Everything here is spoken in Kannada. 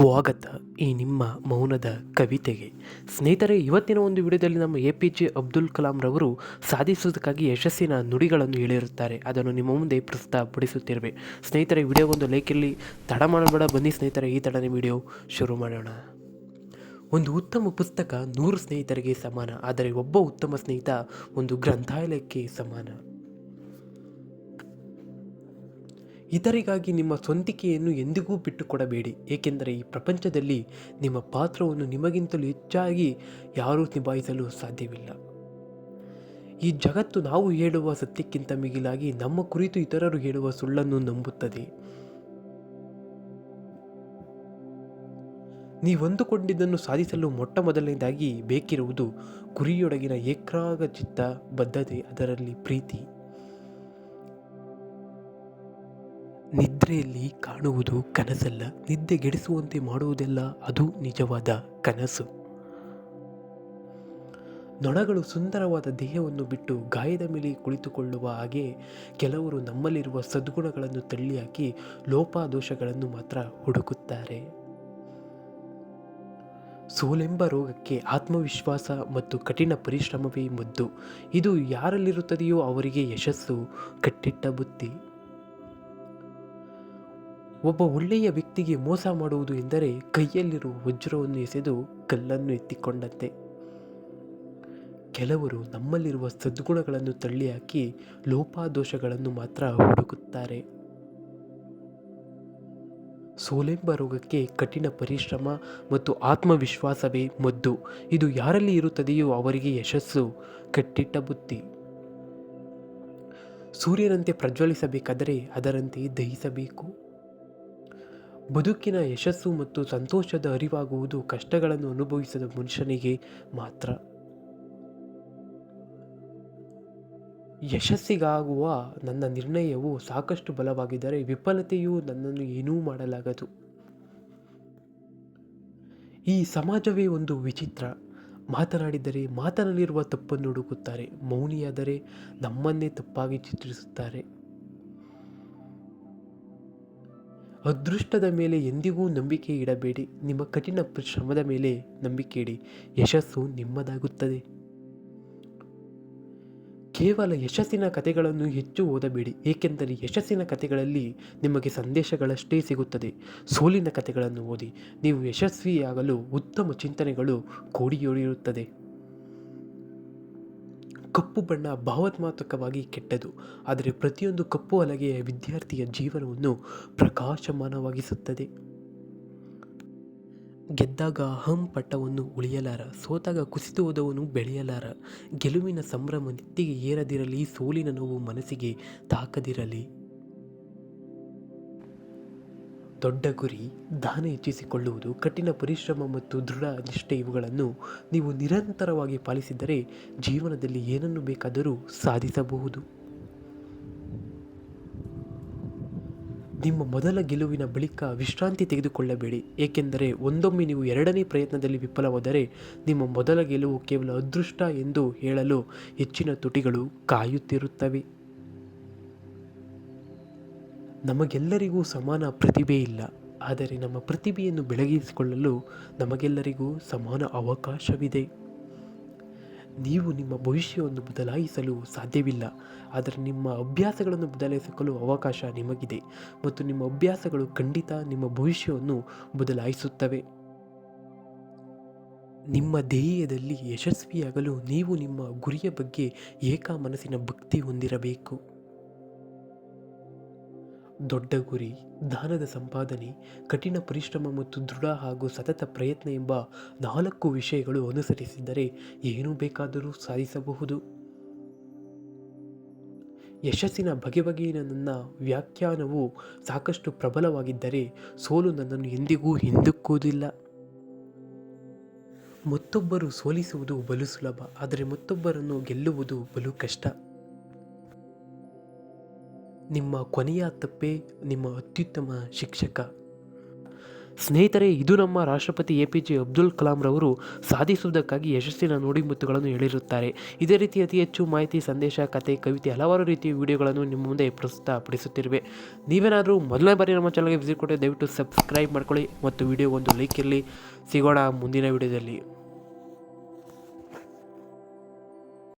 ಸ್ವಾಗತ ಈ ನಿಮ್ಮ ಮೌನದ ಕವಿತೆಗೆ. ಸ್ನೇಹಿತರೆ, ಇವತ್ತಿನ ಒಂದು ವಿಡಿಯೋದಲ್ಲಿ ನಮ್ಮ A P J Abdul Kalam ರವರು ಸಾಧಿಸುವುದಕ್ಕಾಗಿ ಯಶಸ್ಸಿನ ನುಡಿಗಳನ್ನು ಹೇಳಿರುತ್ತಾರೆ. ಅದನ್ನು ನಿಮ್ಮ ಮುಂದೆ ಪ್ರಸ್ತುತಪಡಿಸುತ್ತಿರುವೆ. ಸ್ನೇಹಿತರೆ ವಿಡಿಯೋಗೊಂದು ಲೈಕ್ ಇರಲಿ, ತಡ ಮಾಡಬೇಡ. ಬನ್ನಿ ಸ್ನೇಹಿತರೆ, ಈ ತಡನೇ ವಿಡಿಯೋ ಶುರು ಮಾಡೋಣ. ಒಂದು ಉತ್ತಮ ಪುಸ್ತಕ ನೂರು ಸ್ನೇಹಿತರಿಗೆ ಸಮಾನ, ಆದರೆ ಒಬ್ಬ ಉತ್ತಮ ಸ್ನೇಹಿತ ಒಂದು ಗ್ರಂಥಾಲಯಕ್ಕೆ ಸಮಾನ. ಇತರಿಗಾಗಿ ನಿಮ್ಮ ಸ್ವಂತಿಕೆಯನ್ನು ಎಂದಿಗೂ ಬಿಟ್ಟುಕೊಡಬೇಡಿ. ಏಕೆಂದರೆ ಈ ಪ್ರಪಂಚದಲ್ಲಿ ನಿಮ್ಮ ಪಾತ್ರವನ್ನು ನಿಮಗಿಂತಲೂ ಹೆಚ್ಚಾಗಿ ಯಾರೂ ನಿಭಾಯಿಸಲು ಸಾಧ್ಯವಿಲ್ಲ. ಈ ಜಗತ್ತು ನಾವು ಹೇಳುವ ಸತ್ಯಕ್ಕಿಂತ ಮಿಗಿಲಾಗಿ ನಮ್ಮ ಕುರಿತು ಇತರರು ಹೇಳುವ ಸುಳ್ಳನ್ನು ನಂಬುತ್ತದೆ. ನೀವಂದುಕೊಂಡಿದ್ದನ್ನು ಸಾಧಿಸಲು ಮೊಟ್ಟ ಮೊದಲನೇದಾಗಿ ಬೇಕಿರುವುದು ಗುರಿಯೊಳಗಿನ ಚಿತ್ತ ಬದ್ಧತೆ, ಅದರಲ್ಲಿ ಪ್ರೀತಿ. ನಿದ್ರೆಯಲ್ಲಿ ಕಾಣುವುದು ಕನಸಲ್ಲ. ನಿದ್ದೆಗೆಡಿಸುವಂತೆ ಮಾಡುವುದೆಲ್ಲ ಅದು ನಿಜವಾದ ಕನಸು. ನೊಣಗಳು ಸುಂದರವಾದ ದೇಹವನ್ನು ಬಿಟ್ಟು ಗಾಯದ ಮೇಲೆ ಕುಳಿತುಕೊಳ್ಳುವ ಹಾಗೆ ಕೆಲವರು ನಮ್ಮಲ್ಲಿರುವ ಸದ್ಗುಣಗಳನ್ನು ತಳ್ಳಿಹಾಕಿ ಲೋಪದೋಷಗಳನ್ನು ಮಾತ್ರ ಹುಡುಕುತ್ತಾರೆ. ಸೋಲೆಂಬ ರೋಗಕ್ಕೆ ಆತ್ಮವಿಶ್ವಾಸ ಮತ್ತು ಕಠಿಣ ಪರಿಶ್ರಮವೇ ಮದ್ದು. ಇದು ಯಾರಲ್ಲಿರುತ್ತದೆಯೋ ಅವರಿಗೆ ಯಶಸ್ಸು ಕಟ್ಟಿಟ್ಟ ಬುತ್ತಿ ಒಬ್ಬ ಒಳ್ಳೆಯ ವ್ಯಕ್ತಿಗೆ ಮೋಸ ಮಾಡುವುದು ಎಂದರೆ ಕೈಯಲ್ಲಿರುವ ವಜ್ರವನ್ನು ಎಸೆದು ಕಲ್ಲನ್ನು ಎತ್ತಿಕೊಂಡಂತೆ. ಕೆಲವರು ನಮ್ಮಲ್ಲಿರುವ ಸದ್ಗುಣಗಳನ್ನು ತಳ್ಳಿಹಾಕಿ ಲೋಪಾದೋಷಗಳನ್ನು ಮಾತ್ರ ಹುಡುಕುತ್ತಾರೆ. ಸೋಲೆಂಬ ರೋಗಕ್ಕೆ ಕಠಿಣ ಪರಿಶ್ರಮ ಮತ್ತು ಆತ್ಮವಿಶ್ವಾಸವೇ ಮದ್ದು. ಇದು ಯಾರಲ್ಲಿ ಇರುತ್ತದೆಯೋ ಅವರಿಗೆ ಯಶಸ್ಸು, ಕಟ್ಟಿಟ್ಟ ಬುತ್ತಿ ಸೂರ್ಯನಂತೆ ಪ್ರಜ್ವಲಿಸಬೇಕಾದರೆ ಅದರಂತೆ ದಹಿಸಬೇಕು. ಬದುಕಿನ ಯಶಸ್ಸು ಮತ್ತು ಸಂತೋಷದ ಅರಿವಾಗುವುದು ಕಷ್ಟಗಳನ್ನು ಅನುಭವಿಸಿದ ಮನುಷ್ಯನಿಗೆ ಮಾತ್ರ. ಯಶಸ್ಸಿಗಾಗುವ ನನ್ನ ನಿರ್ಣಯವು ಸಾಕಷ್ಟು ಬಲವಾಗಿದ್ದರೆ ವಿಫಲತೆಯು ನನ್ನನ್ನು ಏನೂ ಮಾಡಲಾಗದು. ಈ ಸಮಾಜವೇ ಒಂದು ವಿಚಿತ್ರ. ಮಾತನಾಡಿದರೆ ಮಾತನಲ್ಲಿರುವ ತಪ್ಪನ್ನು ಹುಡುಕುತ್ತಾರೆ, ಮೌನಿಯಾದರೆ ನಮ್ಮನ್ನೇ ತಪ್ಪಾಗಿ ಚಿತ್ರಿಸುತ್ತಾರೆ. ಅದೃಷ್ಟದ ಮೇಲೆ ಎಂದಿಗೂ ನಂಬಿಕೆ ಇಡಬೇಡಿ. ನಿಮ್ಮ ಕಠಿಣ ಶ್ರಮದ ಮೇಲೆ ನಂಬಿಕೆ ಇಡಿ. ಯಶಸ್ಸು ನಿಮ್ಮದಾಗುತ್ತದೆ. ಕೇವಲ ಯಶಸ್ಸಿನ ಕಥೆಗಳನ್ನು ಹೆಚ್ಚು ಓದಬೇಡಿ. ಏಕೆಂದರೆ ಯಶಸ್ಸಿನ ಕಥೆಗಳಲ್ಲಿ ನಿಮಗೆ ಸಂದೇಶಗಳಷ್ಟೇ ಸಿಗುತ್ತದೆ. ಸೋಲಿನ ಕಥೆಗಳನ್ನು ಓದಿ. ನೀವು ಯಶಸ್ವಿಯಾಗಲು ಉತ್ತಮ ಚಿಂತನೆಗಳು ಕೋಡಿಯೊಡೆಯುತ್ತದೆ. ಕಪ್ಪು ಬಣ್ಣ ಭಾವತ್ಮಾತ್ಮಕವಾಗಿ ಕೆಟ್ಟದು. ಆದರೆ ಪ್ರತಿಯೊಂದು ಕಪ್ಪು ಅಲಗೆಯ ವಿದ್ಯಾರ್ಥಿಯ ಜೀವನವನ್ನು ಪ್ರಕಾಶಮಾನವಾಗಿಸುತ್ತದೆ. ಗೆದ್ದಾಗ ಅಹಂ ಪಟ್ಟವನ್ನು ಉಳಿಯಲಾರ, ಸೋತಾಗ ಕುಸಿತು ಹೋದವನು ಬೆಳೆಯಲಾರ. ಗೆಲುವಿನ ಸಂಭ್ರಮ ನೆತ್ತಿಗೆ ಏರದಿರಲಿ, ಸೋಲಿನ ನೋವು ಮನಸ್ಸಿಗೆ ತಾಕದಿರಲಿ. ದೊಡ್ಡ ಗುರಿ ದಾನ ಹೆಚ್ಚಿಸಿಕೊಳ್ಳುವುದು, ಕಠಿಣ ಪರಿಶ್ರಮ ಮತ್ತು ದೃಢ ನಿಷ್ಠೆ ಇವುಗಳನ್ನು ನೀವು ನಿರಂತರವಾಗಿ ಪಾಲಿಸಿದರೆ ಜೀವನದಲ್ಲಿ ಏನನ್ನು ಬೇಕಾದರೂ ಸಾಧಿಸಬಹುದು. ನಿಮ್ಮ ಮೊದಲ ಗೆಲುವಿನ ಬಳಿಕ ವಿಶ್ರಾಂತಿ ತೆಗೆದುಕೊಳ್ಳಬೇಡಿ, ಏಕೆಂದರೆ ಒಂದೊಮ್ಮೆ ನೀವು ಎರಡನೇ ಪ್ರಯತ್ನದಲ್ಲಿ ವಿಫಲವಾದರೆ ನಿಮ್ಮ ಮೊದಲ ಗೆಲುವು ಕೇವಲ ಅದೃಷ್ಟ ಎಂದು ಹೇಳಲು ಹೆಚ್ಚಿನ ತುಟಿಗಳು ಕಾಯುತ್ತಿರುತ್ತವೆ. ನಮಗೆಲ್ಲರಿಗೂ ಸಮಾನ ಪ್ರತಿಭೆ ಇಲ್ಲ. ಆದರೆ ನಮ್ಮ ಪ್ರತಿಭೆಯನ್ನು ಬೆಳಗಿಸಿಕೊಳ್ಳಲು ನಮಗೆಲ್ಲರಿಗೂ ಸಮಾನ ಅವಕಾಶವಿದೆ. ನೀವು ನಿಮ್ಮ ಭವಿಷ್ಯವನ್ನು ಬದಲಾಯಿಸಲು ಸಾಧ್ಯವಿಲ್ಲ. ಆದರೆ ನಿಮ್ಮ ಅಭ್ಯಾಸಗಳನ್ನು ಬದಲಾಯಿಸಲು ಅವಕಾಶ ನಿಮಗಿದೆ. ಮತ್ತು ನಿಮ್ಮ ಅಭ್ಯಾಸಗಳು ಖಂಡಿತ ನಿಮ್ಮ ಭವಿಷ್ಯವನ್ನು ಬದಲಾಯಿಸುತ್ತವೆ. ನಿಮ್ಮ ಧ್ಯೇಯದಲ್ಲಿ ಯಶಸ್ವಿಯಾಗಲು ನೀವು ನಿಮ್ಮ ಗುರಿಯ ಬಗ್ಗೆ ಏಕ ಮನಸ್ಸಿನ ಭಕ್ತಿ ಹೊಂದಿರಬೇಕು. ದೊಡ್ಡ ಗುರಿ, ದಾನದ ಸಂಪಾದನೆ, ಕಠಿಣ ಪರಿಶ್ರಮ ಮತ್ತು ದೃಢ ಹಾಗೂ ಸತತ ಪ್ರಯತ್ನ ಎಂಬ ನಾಲ್ಕು ವಿಷಯಗಳು ಅನುಸರಿಸಿದರೆ ಏನು ಬೇಕಾದರೂ ಸಾಧಿಸಬಹುದು. ಯಶಸ್ಸಿನ ಬಗೆ ಬಗೆಯ ನನ್ನ ವ್ಯಾಖ್ಯಾನವು ಸಾಕಷ್ಟು ಪ್ರಬಲವಾಗಿದ್ದರೆ ಸೋಲು ನನ್ನನ್ನು ಎಂದಿಗೂ ಹಿಂದಕ್ಕುವುದಿಲ್ಲ ಮತ್ತೊಬ್ಬರು ಸೋಲಿಸುವುದು ಬಲು ಸುಲಭ, ಆದರೆ ಮತ್ತೊಬ್ಬರನ್ನು ಗೆಲ್ಲುವುದು ಬಲು ಕಷ್ಟ. ನಿಮ್ಮ ಕೊನೆಯ ತಪ್ಪೇ ನಿಮ್ಮ ಅತ್ಯುತ್ತಮ ಶಿಕ್ಷಕ. ಸ್ನೇಹಿತರೆ, ಇದು ನಮ್ಮ ರಾಷ್ಟ್ರಪತಿ ಎ ಪಿ ಜೆ ಅಬ್ದುಲ್ ಕಲಾಂರವರು ಸಾಧಿಸುವುದಕ್ಕಾಗಿ ಯಶಸ್ಸಿನ ನೋಡಿಮುತ್ತುಗಳನ್ನು ಹೇಳಿರುತ್ತಾರೆ. ಇದೇ ರೀತಿ ಅತಿ ಹೆಚ್ಚು ಮಾಹಿತಿ, ಸಂದೇಶ, ಕತೆ, ಕವಿತೆ ಹಲವಾರು ರೀತಿಯ ವಿಡಿಯೋಗಳನ್ನು ನಿಮ್ಮ ಮುಂದೆ ಪ್ರಸ್ತುತಪಡಿಸುತ್ತಿರುವೆ. ನೀವೇನಾದರೂ ಮೊದಲನೇ ಬಾರಿ ನಮ್ಮ ಚಾನಲ್ಗೆ ವಿಸಿಟ್ ಕೊಟ್ಟರೆ ದಯವಿಟ್ಟು ಸಬ್ಸ್ಕ್ರೈಬ್ ಮಾಡ್ಕೊಳ್ಳಿ ಮತ್ತು ವಿಡಿಯೋ ಒಂದು ಲೈಕ್ ಇರಲಿ. ಸಿಗೋಣ ಮುಂದಿನ ವಿಡಿಯೋದಲ್ಲಿ.